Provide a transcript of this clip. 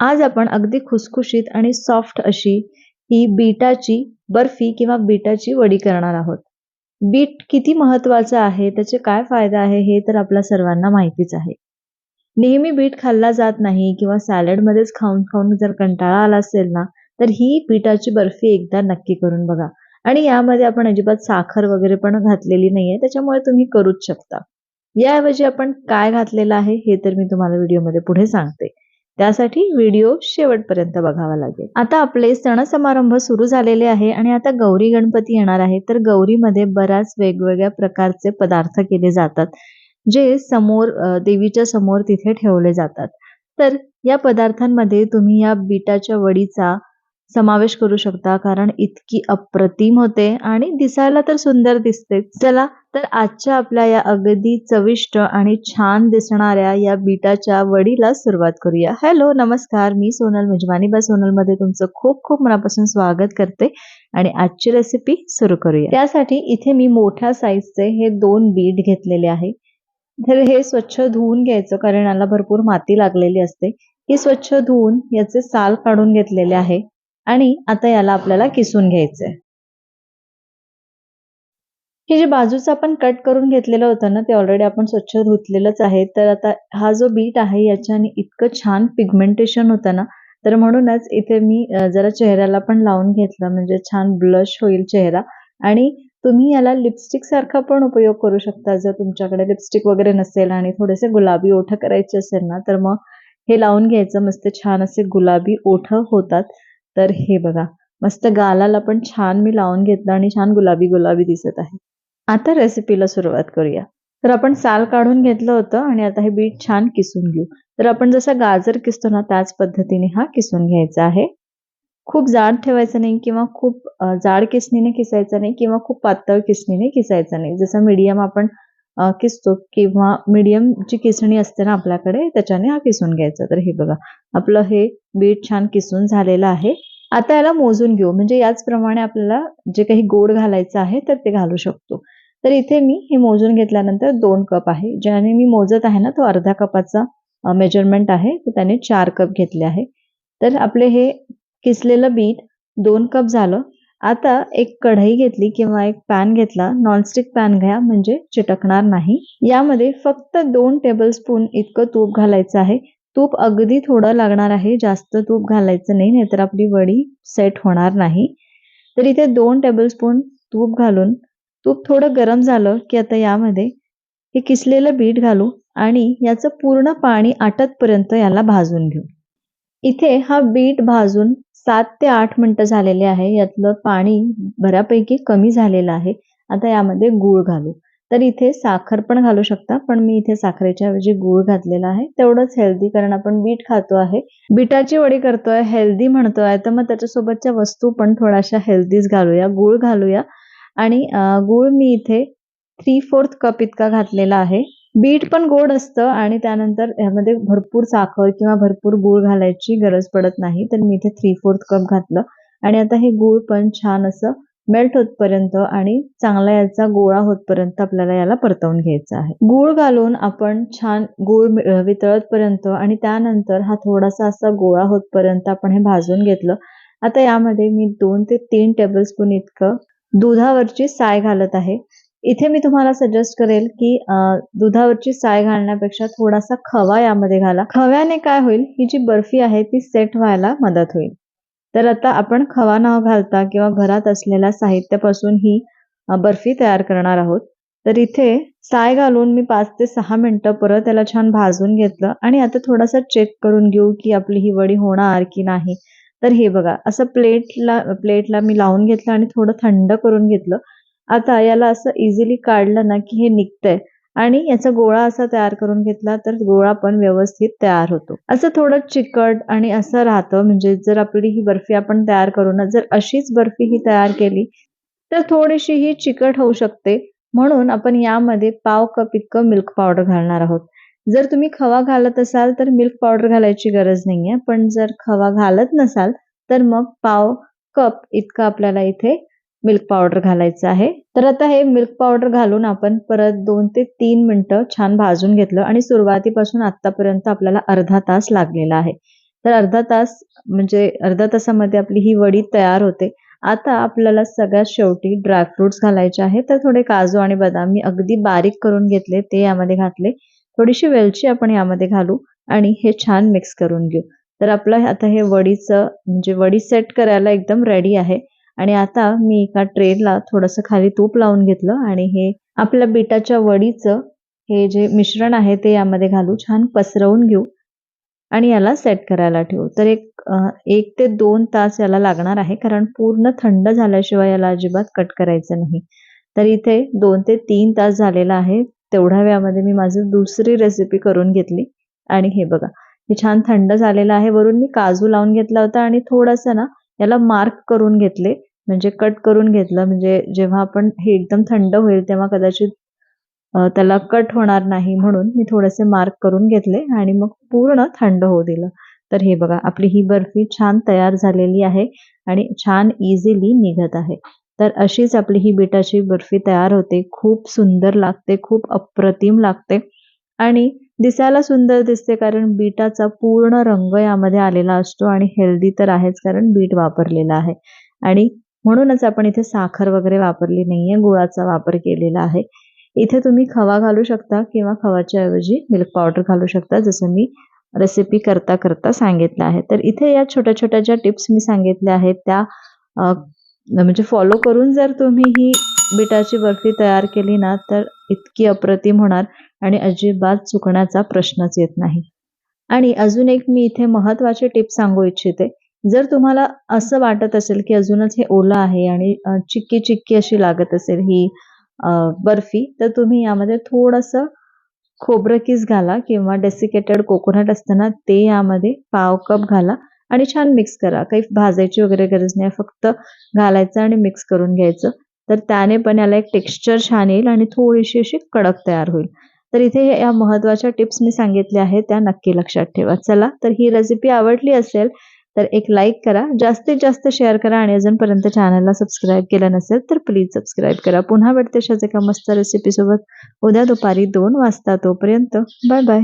आज आपण अगदी खुसखुशीत आणि सॉफ्ट अशी ही बीटाची बर्फी किंवा बीटाची वडी करणार आहोत. बीट किती महत्वाचं आहे त्याचे काय फायदा आहे हे तर आपल्या सर्वांना माहितीच आहे. नेहमी बीट खाल्ला जात नाही किंवा सॅलडमध्येच खाऊन खाऊन जर कंटाळा आला असेल ना तर ही बीटाची बर्फी एकदा नक्की करून बघा. आणि यामध्ये आपण अजिबात साखर वगैरे पण घातलेली नाहीये त्याच्यामुळे तुम्ही करूच शकता. याऐवजी आपण काय घातलेलं आहे हे तर मी तुम्हाला व्हिडिओमध्ये पुढे सांगते. त्यासाठी व्हिडिओ शेवटपर्यंत बघावा लागेल. आता आपले सण समारंभ सुरू झालेले आहे आणि आता गौरी गणपती येणार आहे. तर गौरीमध्ये बऱ्याच वेगवेगळ्या प्रकारचे पदार्थ केले जातात जे समोर देवीच्या समोर तिथे ठेवले जातात. तर या पदार्थांमध्ये तुम्ही या बीटाच्या वडीचा समावेश करू शकता. कारण इतकी अप्रतिम होते आणि दिसायला तर सुंदर दिसते. चला तर आजच्या आपल्या या अगदी चविष्ट आणि छान दिसणाऱ्या या बीटाच्या वडीला सुरुवात करूया. हॅलो नमस्कार. मी सोनल मेजवानी. बा सोनलमध्ये तुमचं खूप खूप मनापासून स्वागत करते आणि आजची रेसिपी सुरू करूया. त्यासाठी इथे मी मोठ्या साईजचे हे दोन बीट घेतलेले आहे. तर हे स्वच्छ धुवून घ्यायचं कारण याला भरपूर माती लागलेली असते. हे स्वच्छ धुवून याचे साल काढून घेतलेले आहे. आणि आता याला आपल्याला किसून घ्यायचंय. हे जे बाजूचं आपण कट करून घेतलेलं होतं ना ते ऑलरेडी आपण स्वच्छ धुतलेलंच आहे. तर आता हा जो बीट आहे याच्याने इतकं छान पिगमेंटेशन होतं ना तर म्हणूनच इथे मी जरा चेहऱ्याला पण लावून घेतलं म्हणजे छान ब्लश होईल चेहरा. आणि तुम्ही याला लिपस्टिक सारखा पण उपयोग करू शकता. जर तुमच्याकडे लिपस्टिक वगैरे नसेल आणि थोडेसे गुलाबी ओठ करायचे असेल ना तर मग हे लावून घ्यायचं. मस्त छान असे गुलाबी ओठ होतात. तर हे बघा मस्त गालाला पण छान मी लावून घेतलं आणि छान गुलाबी गुलाबी दिसत आहे. आता रेसिपीला सुरुवात करूया. तर आपण साल काढून घेतलं होतं आणि आता हे बीट छान किसून घेऊ. तर आपण जसं गाजर किसतो ना त्याच पद्धतीने हा किसून घ्यायचा आहे. खूप जाड ठेवायचं नाही किंवा खूप जाड किसणीने किसायचं नाही किंवा खूप पातळ किसणीने किसायचं नाही. जसं मीडियम आपण किसतो किंवा मीडियम जी किसणी असते ना आपल्याकडे त्याच्याने हा किसून घ्यायचा. तर हे बघा आपलं हे बीट छान किसून झालेलं आहे. आता याला मोजून घेऊ. म्हणजे याचप्रमाणे आपल्याला जे काही गोड घालायचं आहे तर ते घालू शकतो. तर इथे मी हे मोजून घेतल्यानंतर दोन कप आहे. ज्याने मी मोजत आहे ना तो अर्धा कपाचा मेजरमेंट आहे. तर त्याने चार कप घेतले आहे. तर आपले हे किसलेलं बीट दोन कप झालं. आता एक कढई घेतली किंवा एक पॅन घेतला. नॉनस्टिक पॅन घ्या म्हणजे चिटकणार नाही. यामध्ये फक्त दोन टेबल स्पून इतकं तूप घालायचं आहे. तूप अगदी थोडं लागणार आहे. जास्त तूप घालायचं नाही नाहीतर आपली वडी सेट होणार नाही. तर इथे दोन टेबलस्पून तूप घालून तूप थोडं गरम झालं की आता यामध्ये हे किसलेलं बीट घालू आणि याचं पूर्ण पाणी आटतपर्यंत याला भाजून घेऊ. इथे हा बीट भाजून सात ते आठ मिनटं झालेले आहे. यातलं पाणी बऱ्यापैकी कमी झालेलं आहे. आता यामध्ये गूळ घालू. तर इथे साखर पण घालू शकता पण मी इथे साखरेच्या ऐवजी गूळ घातलेला आहे. तेवढंच हेल्दी कारण आपण बीट खातो आहे. बीटाची वडी करतोय हेल्दी म्हणतोय. तर मग त्याच्यासोबतच्या वस्तू पण थोड्याशा हेल्दीच घालूया गूळ घालूया. आणि गूळ मी इथे थ्री फोर्थ कप इतका घातलेला आहे. बीट पण गोड असतं आणि त्यानंतर यामध्ये भरपूर साखर किंवा भरपूर गूळ घालायची गरज पडत नाही. तर मी इथे थ्री फोर्थ कप घातलं. आणि आता हे गूळ पण छान असं मेल्ट होतपर्यंत आणि चांगला याचा गोळा होतपर्यंत आपल्याला याला परतवून घ्यायचा आहे. गूळ घालून आपण छान गूळ वितळतपर्यंत आणि त्यानंतर हा थोडासा असा गोळा होतपर्यंत आपण हे भाजून घेतलं. आता यामध्ये मी दोन ते तीन टेबलस्पून इतकं दुधावरची साय घालत आहे. इथे मी तुम्हाला सजेस्ट करेल की दुधावरची साय घालण्यापेक्षा थोडासा खवा यामध्ये घाला. खव्याने काय होईल? ही जी बर्फी आहे ती सेट व्हायला मदत होईल. तर आता आपण खवा न घालता किंवा घरात असलेल्या साहित्यापासून ही बर्फी तयार करणार आहोत. तर इथे साय घालून मी पाच ते सहा मिनटं परत त्याला छान भाजून घेतलं आणि आता थोडासा चेक करून घेऊ की आपली ही वडी होणार की नाही. तर हे बघा असं प्लेटला प्लेटला मी लावून घेतलं आणि थोडं थंड करून घेतलं. आता याला असं इझिली काढलं ना की हे निघतंय. आणि याचा गोळा असा तयार करून घेतला तर गोळा पण व्यवस्थित तयार होतो. असं थोडं चिकट आणि असं राहतं. म्हणजे जर आपली ही बर्फी आपण तयार करू ना जर अशीच बर्फी ही तयार केली तर थोडीशी ही चिकट होऊ शकते. म्हणून आपण यामध्ये पाव कप इतकं मिल्क पावडर घालणार आहोत. जर तुम्ही खवा घालत असाल तर मिल्क पावडर घालायची गरज नाहीये. पण जर खवा घालत नसाल तर मग पाव कप इतकं आपल्याला इथे मिल्क पावडर घालायचं आहे. तर आता हे मिल्क पावडर घालून आपण परत दोन ते तीन मिनटं छान भाजून घेतलं आणि सुरुवातीपासून आतापर्यंत आपल्याला अर्धा तास लागलेला आहे. तर अर्धा तास म्हणजे अर्धा तासामध्ये आपली ही वडी तयार होते. आता आपल्याला सगळ्यात शेवटी ड्रायफ्रुट्स घालायचे आहे. तर थोडे काजू आणि बदाम मी अगदी बारीक करून घेतले ते यामध्ये घातले. थोडीशी वेलची आपण यामध्ये घालू आणि हे छान मिक्स करून घेऊ. तर आपलं आता हे वडीचं म्हणजे वडी सेट करायला एकदम रेडी आहे. आणि आता मी एका ट्रेला थोडंसं खाली तूप लावून घेतलं आणि हे आपल्या बिटाच्या वडीचं हे जे मिश्रण आहे ते यामध्ये घालू छान पसरवून घेऊ. आणि याला सेट करायला ठेवू. तर एक एक ते दोन तास याला लागणार आहे कारण पूर्ण थंड झाल्याशिवाय याला अजिबात कट करायचं नाही. तर इथे दोन ते तीन तास झालेला आहे. तेवढ्या वेळामध्ये मी माझी दुसरी रेसिपी करून घेतली. आणि हे बघा हे छान थंड झालेलं आहे. वरून मी काजू लावून घेतला होता आणि थोडंसं ना याला मार्क करून घेतले. म्हणजे कट करून घेतलं. म्हणजे जेव्हा आपण हे एकदम थंड होईल तेव्हा कदाचित त्याला कट होणार नाही म्हणून मी थोडेसे मार्क करून घेतले आणि मग पूर्ण थंड होऊ दिलं. तर हे बघा आपली ही बर्फी छान तयार झालेली आहे आणि छान इझिली निघत आहे. तर अशीच आपली ही बिटाची बर्फी तयार होते. खूप सुंदर लागते खूप अप्रतिम लागते. आणि दिसायला सुंदर दिसते कारण बीटाचा पूर्ण रंग यामध्ये आलेला असतो आणि हेल्दी तर आहेच कारण बीट वापरलेला आहे. आणि म्हणूनच आपण इथे साखर वगैरे वापरली नाहीये गुळाचा वापर केलेला आहे. इथे तुम्ही खवा घालू शकता किंवा खवाच्या ऐवजी मिल्क पावडर घालू शकता जसं मी रेसिपी करता करता सांगितलं आहे. तर इथे या छोट्या छोट्या ज्या टिप्स मी सांगितल्या आहेत त्या म्हणजे फॉलो करून जर तुम्ही ही बिटाची बर्फी तयार केली ना तर इतकी अप्रतिम होणार. आणि अजिबात चुकण्याचा प्रश्नच येत नाही. आणि अजून एक मी इथे महत्वाची टिप सांगू इच्छिते. जर तुम्हाला असं वाटत असेल की अजूनच हे ओलं आहे आणि चिक्की चिक्की अशी लागत असेल ही बर्फी तर तुम्ही यामध्ये थोडंसं खोबरं किस घाला किंवा डेसिकेटेड कोकोनट असताना ते यामध्ये पाव कप घाला आणि छान मिक्स करा. काही भाजायची वगैरे गरज नाही. फक्त घालायचं आणि मिक्स करून घ्यायचं. तर त्याने पण याला एक टेक्स्चर छान येईल आणि थोडीशी अशी कडक तयार होईल. तर इथे या महत्त्वाच्या टिप्स मी सांगितल्या आहेत त्या नक्की लक्षात ठेवा. चला तर ही रेसिपी आवडली असेल तर एक लाईक करा. जास्तीत जास्त शेअर करा आणि अजूनपर्यंत चॅनलला सबस्क्राईब केलं नसेल तर प्लीज सबस्क्राईब करा. पुन्हा भेटते अशाच एका मस्त रेसिपीसोबत उद्या दुपारी दोन वाजता तोपर्यंत. Bye bye